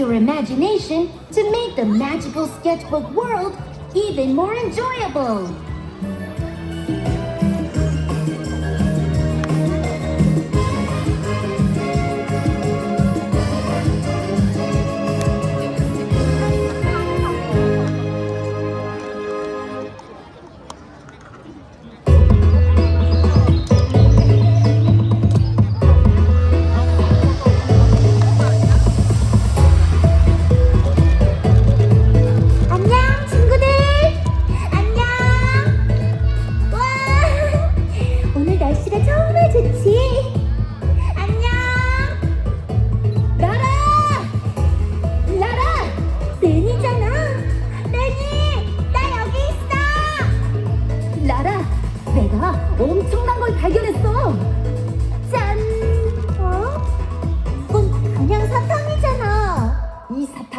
your imagination to make the magical sketchbook world even more enjoyable.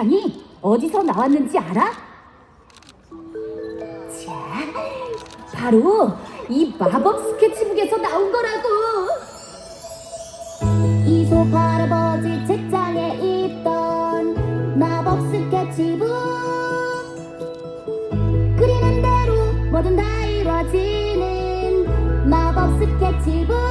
사탕이 어디서 나왔는지 알아? 자, 바로 이 마법 스케치북에서 나온 거라고. 이소 할아버지 책장에 있던 마법 스케치북 그리는 대로 모든 다 이루어지는 마법 스케치북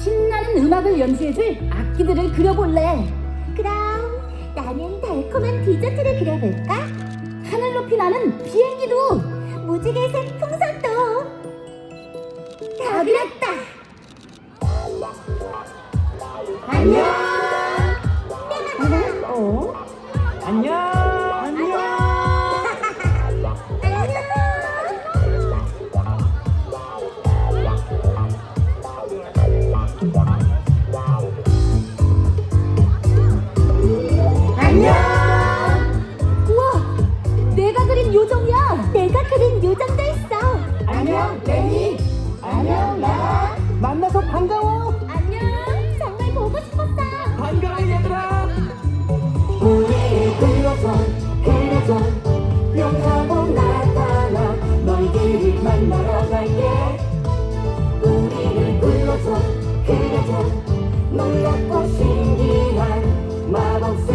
신나는 음악을 연주해줄 악기들을 그려볼래. 그럼 나는 달콤한 디저트를 그려볼까? 하늘 높이 나는 비행기도 무지개색 풍선도 다 그렸다. 안녕. 내가 다. 어? 안녕. 능력과 신기한 마법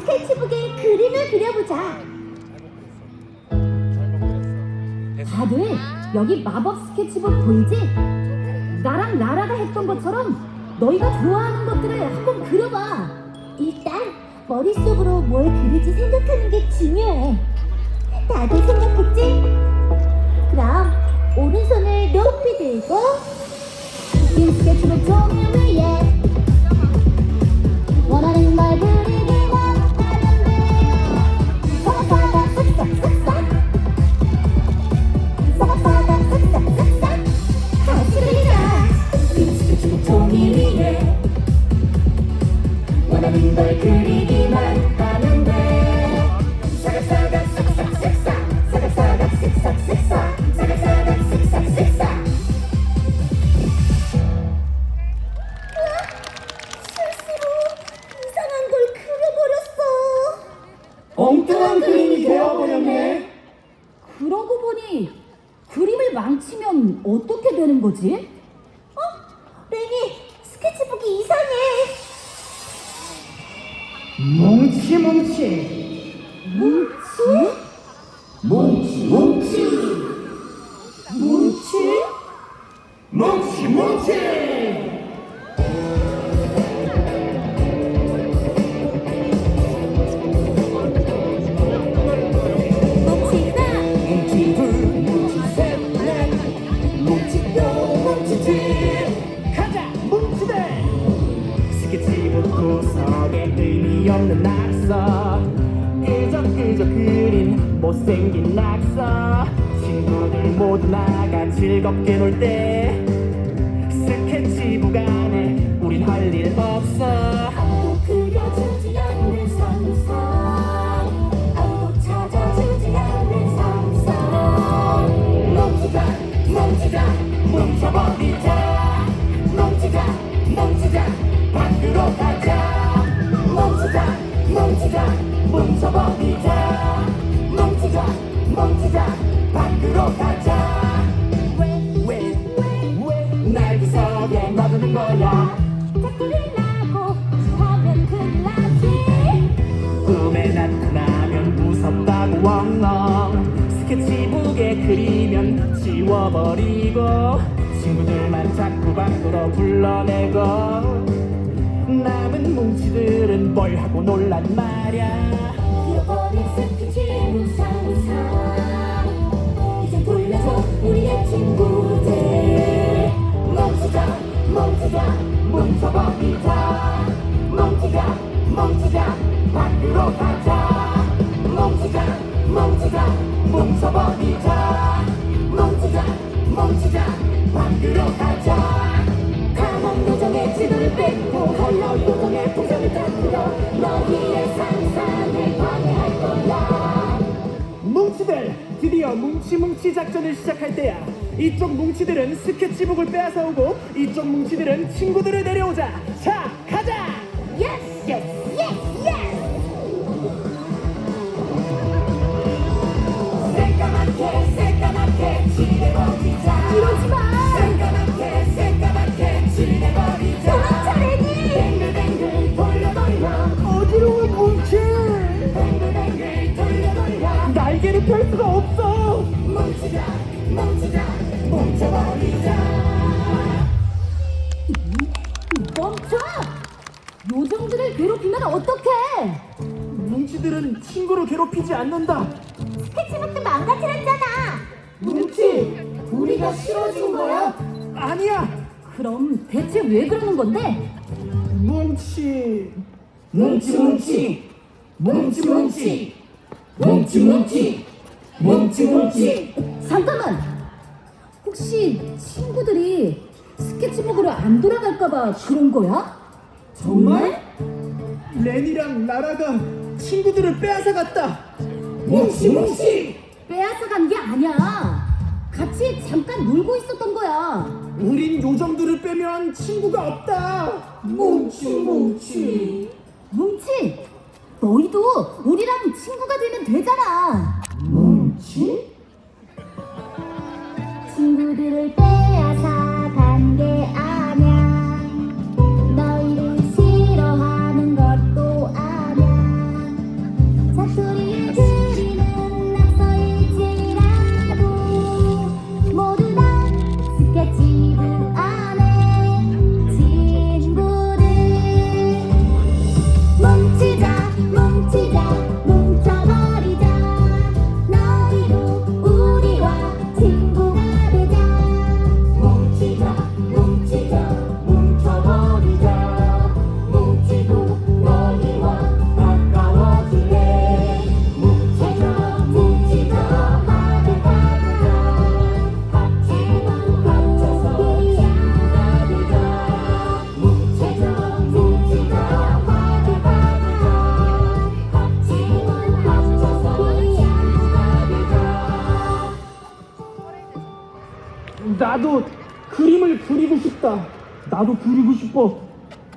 스케치북에 그림을 그려보자. 다들 여기 마법 스케치북 보이지? 나랑 나라가 했던 것처럼 너희가 좋아하는 것들을 한번 그려봐. 일단 머릿속으로 뭘 그릴지 생각하는 게 중요해. 다들 생각했지? 그럼 오른손을 높이 들고 긴 스케치북 종이 위에 원하는 걸 그리기 엉뚱한 그림이 되어버렸네 그러고 보니 그림을 망치면 어떻게 되는 거지? 어? 레니 스케치북이 이상해 뭉치 뭉치 뭉치? 지워버리고 친구들만 자꾸 밖으로 불러내고 남은 뭉치들은 뭘 하고 놀란 말야. 잃어버린 스케치북 상상. 이제 돌려줘 우리의 친구들. 뭉치자 뭉쳐버리자 뭉치자 때야 이쪽 뭉치들은 스케치북을 빼앗아 오고 이쪽 뭉치들은 친구들을 내려오자. 자 요정들을 괴롭히면 어떡해? 뭉치들은 친구를 괴롭히지 않는다 스케치북도 망가뜨렸잖아 뭉치 우리가 싫어진 거야? 아니야 그럼 대체 왜 그러는 건데? 뭉치 뭉치 뭉치 뭉치 뭉치 뭉치 뭉치 뭉치 뭉치 잠깐만! 혹시 친구들이 스케치북으로 안 돌아갈까봐 그런 거야? 정말? 렌이랑 나라가 친구들을 빼앗아 갔다 뭉치 뭉치 빼앗아 간 게 아니야. 같이 잠깐 놀고 있었던 거야. 우린 요정들을 빼면 친구가 없다 뭉치 뭉치 뭉치! 너희도 우리랑 친구가 되면 되잖아. 뭉치? 너희를 빼앗아 간 게 아냐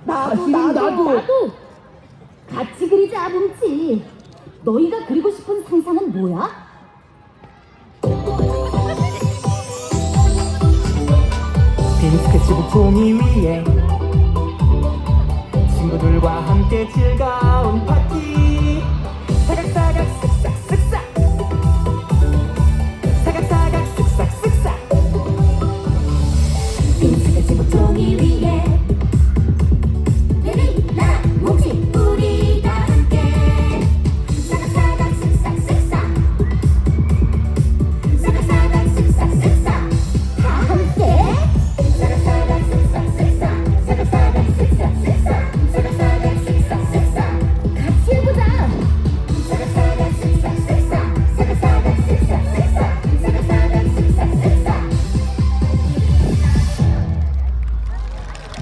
나도 사실은 나도 나도. 나도 같이 그리자 뭉치 너희가 그리고 싶은 상상은 뭐야? 빈 스케치북 종이 위에 친구들과 함께 즐거운 파티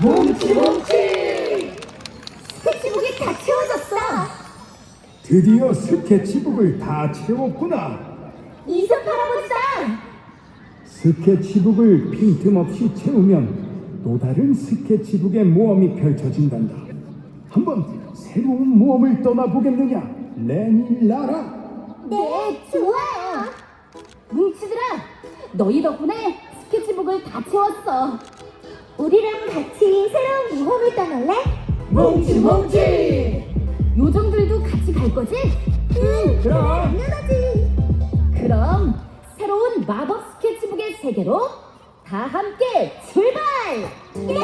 뭉치 뭉치 스케치북이 다 채워졌어. 드디어 스케치북을 다 채웠구나. 이선 할아버지다. 스케치북을 빈틈없이 채우면 또 다른 스케치북의 모험이 펼쳐진단다. 한번 새로운 모험을 떠나보겠느냐, 레니 라라? 네, 좋아요. 뭉치들아 너희 덕분에 스케치북을 다 채웠어 우리랑 같이 새로운 모험을 떠날래? 뭉치 뭉치 요정들도 같이 갈 거지? 응, 그럼. 당연하지. 그럼 새로운 마법 스케치북의 세계로 다 함께 출발! 예!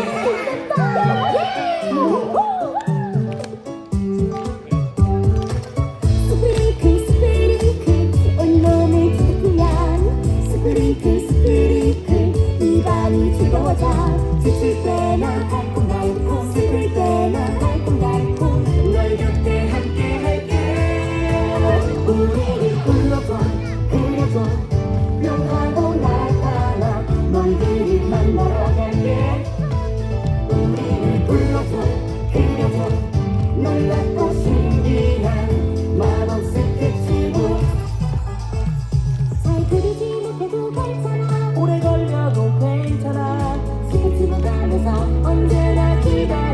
스프링클 스프링클 온 몸을 뒤덮으면 스프링클 스프링클 입안이 즐거워져 지칠 때 언제나 기다